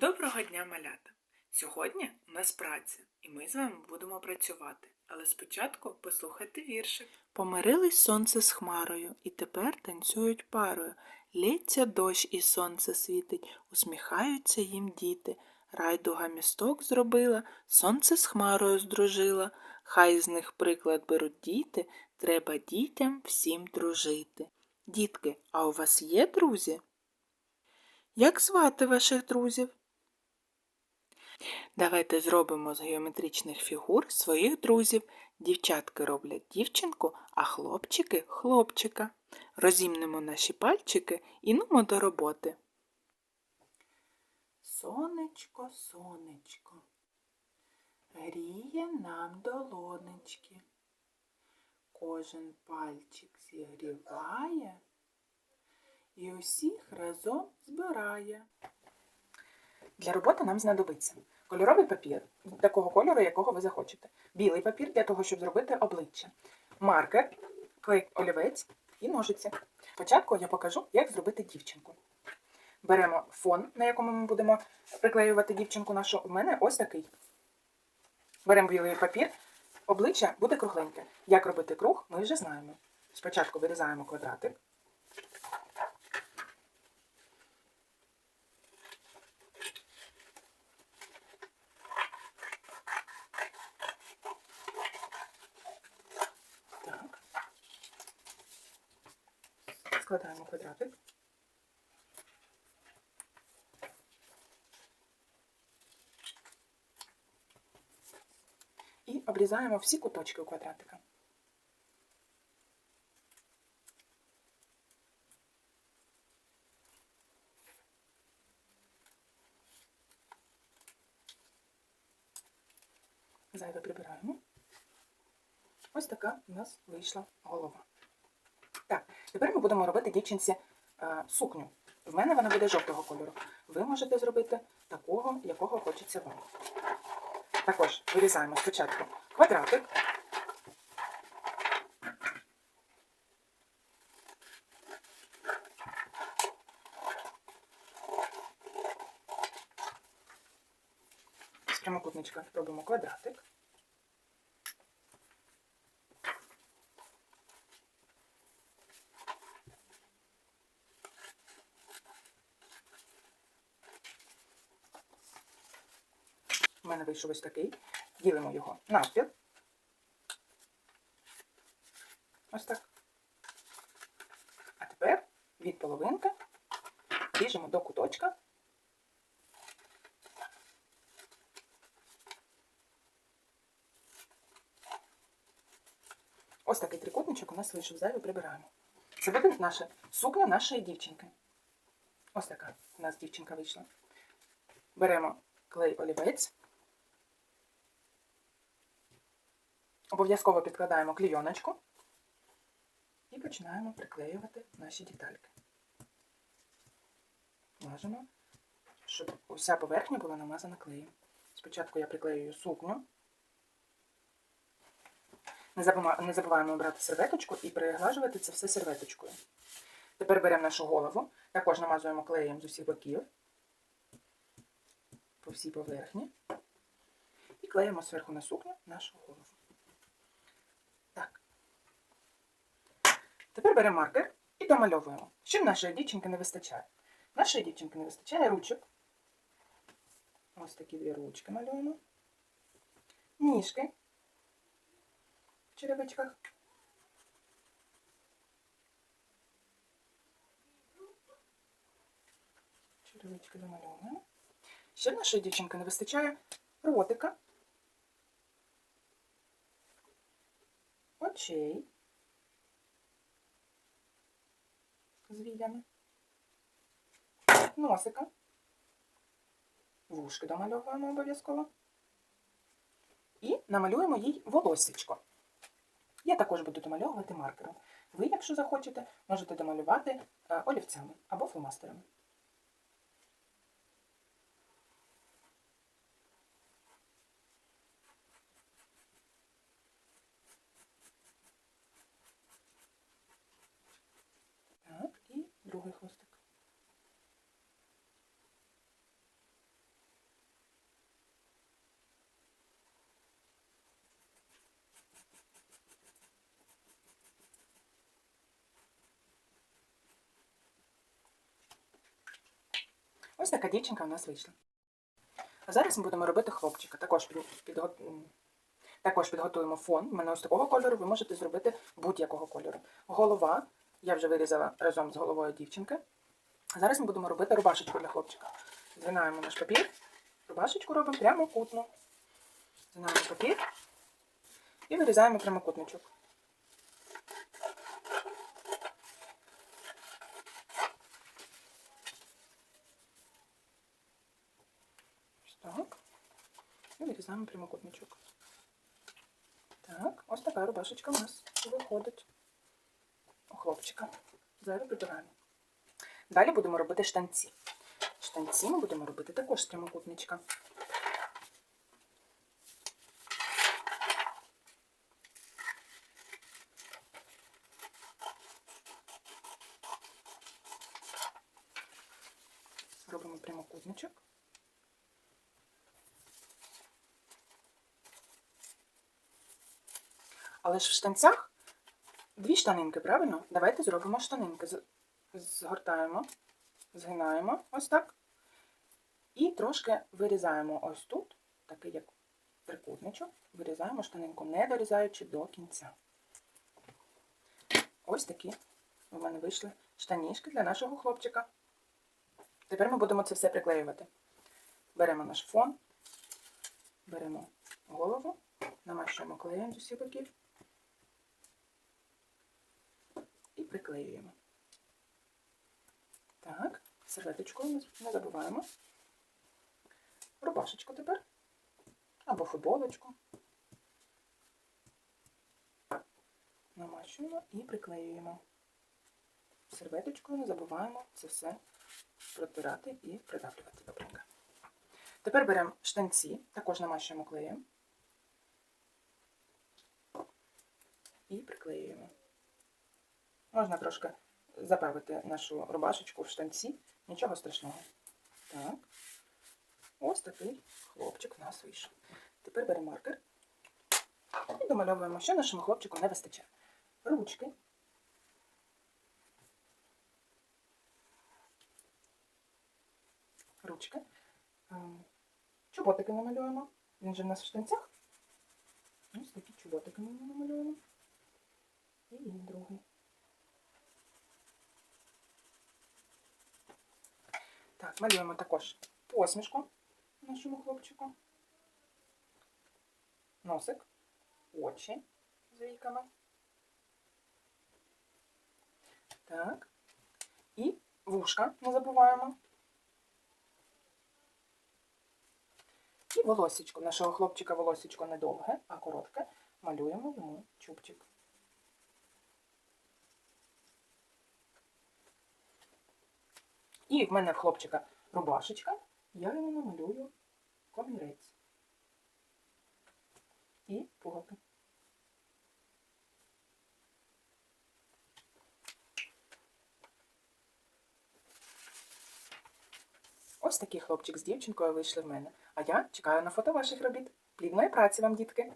Доброго дня, малята! Сьогодні у нас праця, і ми з вами будемо працювати. Але спочатку послухайте віршик. Помирились сонце з хмарою, і тепер танцюють парою. Лється дощ і сонце світить, усміхаються їм діти. Райдуга місток зробила, сонце з хмарою здружила. Хай з них приклад беруть діти, треба дітям всім дружити. Дітки, а у вас є друзі? Як звати ваших друзів? Давайте зробимо з геометричних фігур своїх друзів. Дівчатки роблять дівчинку, а хлопчики хлопчика. Розімнемо наші пальчики і нумо до роботи. Сонечко, сонечко, гріє нам долонечки. Кожен пальчик зігріває і усіх разом збирає. Для роботи нам знадобиться кольоровий папір, такого кольору, якого ви захочете. Білий папір для того, щоб зробити обличчя, маркер, клей олівець і ножиці. Спочатку я покажу, як зробити дівчинку. Беремо фон, на якому ми будемо приклеювати дівчинку нашу. У мене ось такий. Беремо білий папір, обличчя буде кругленьке. Як робити круг, ми вже знаємо. Спочатку вирізаємо квадратик. Так. Складаємо квадратик. І обрізаємо всі куточки у квадратика. Зайве прибираємо. Ось така у нас вийшла голова. Тепер ми будемо робити дівчинці е, сукню. В мене вона буде жовтого кольору. Ви можете зробити такого, якого хочеться вам. Також вирізаємо спочатку квадратик. З прямокутничка робимо квадратик. У мене вийшов ось такий. Ділимо його навпіл. Ось так. А тепер від половинки ріжемо до куточка. Ось такий трикутничок у нас вийшов зайвий прибираємо. Це буде наша сукня нашої дівчинки. Ось така у нас дівчинка вийшла. Беремо клей олівець. Обов'язково підкладаємо клійоночку і починаємо приклеювати наші детальки. Мажемо, щоб уся поверхня була намазана клеєм. Спочатку я приклеюю сукню. Не забуваємо, не забуваємо брати серветочку і приглажувати це все серветочкою. Тепер беремо нашу голову, також намазуємо клеєм з усіх боків по всій поверхні і клеїмо зверху на сукню нашу голову. Тепер беремо маркер і домальовуємо. Що нашої дівчинки не вистачає? Нашої дівчинки не вистачає ручок. Ось такі дві ручки малюємо. Ніжки в черевичках. Черевички домальовуємо. Ще в нашої дівчинки не вистачає ротика. очей з носика, вушки домальовуємо обов'язково. І намалюємо їй волосечко. Я також буду домальовувати маркером. Ви, якщо захочете, можете домалювати е, олівцями або фломастерами. другий хвостик. Ось така дівчинка у нас вийшла. А зараз ми будемо робити хлопчика. Також, під, підго- також підготуємо фон. У мене ось такого кольору, ви можете зробити будь-якого кольору. Голова. Я вже вирізала разом з головою дівчинки. Зараз ми будемо робити рубашечку для хлопчика. Згинаємо наш папір. Рубашечку робимо прямокутну. Згинаємо папір і вирізаємо прямокутничок. Ось так. І вирізаємо прямокутничок. Так, ось така рубашечка у нас виходить у хлопчика. Зараз прибираємо. Далі будемо робити штанці. Штанці ми будемо робити також з прямокутничка. Робимо прямокутничок. Але ж в штанцях дві штанинки, правильно? Давайте зробимо штанинки. Згортаємо, згинаємо ось так. І трошки вирізаємо ось тут, такий як трикутничок, вирізаємо штанинку, не дорізаючи до кінця. Ось такі у мене вийшли штанішки для нашого хлопчика. Тепер ми будемо це все приклеювати. Беремо наш фон, беремо голову, намащуємо клеєм з усіх боків і приклеюємо. Так, серветочкою не- забуваємо. Рубашечку тепер. Або футболочку. Намащуємо і приклеюємо. Серветочкою не забуваємо це все протирати і придавлювати добренько. Тепер беремо штанці, також намащуємо клеєм. І приклеюємо. Можна трошки заправити нашу рубашечку в штанці, нічого страшного. Так. Ось такий хлопчик у нас вийшов. Тепер беремо маркер і домальовуємо, що нашому хлопчику не вистачає. Ручки. Ручки. Ем, Чоботики намалюємо. Він же в нас в штанцях. Ось такі чоботики ми намалюємо. І він другий. Так, малюємо також посмішку нашому хлопчику. Носик, очі з війками. Так. І вушка не забуваємо. І волосічко. Нашого хлопчика волосічко не довге, а коротке. Малюємо йому чубчик. І в мене в хлопчика рубашечка, я йому намалюю комірець. І пуговки. Ось такий хлопчик з дівчинкою вийшли в мене. А я чекаю на фото ваших робіт. Плідної праці вам, дітки!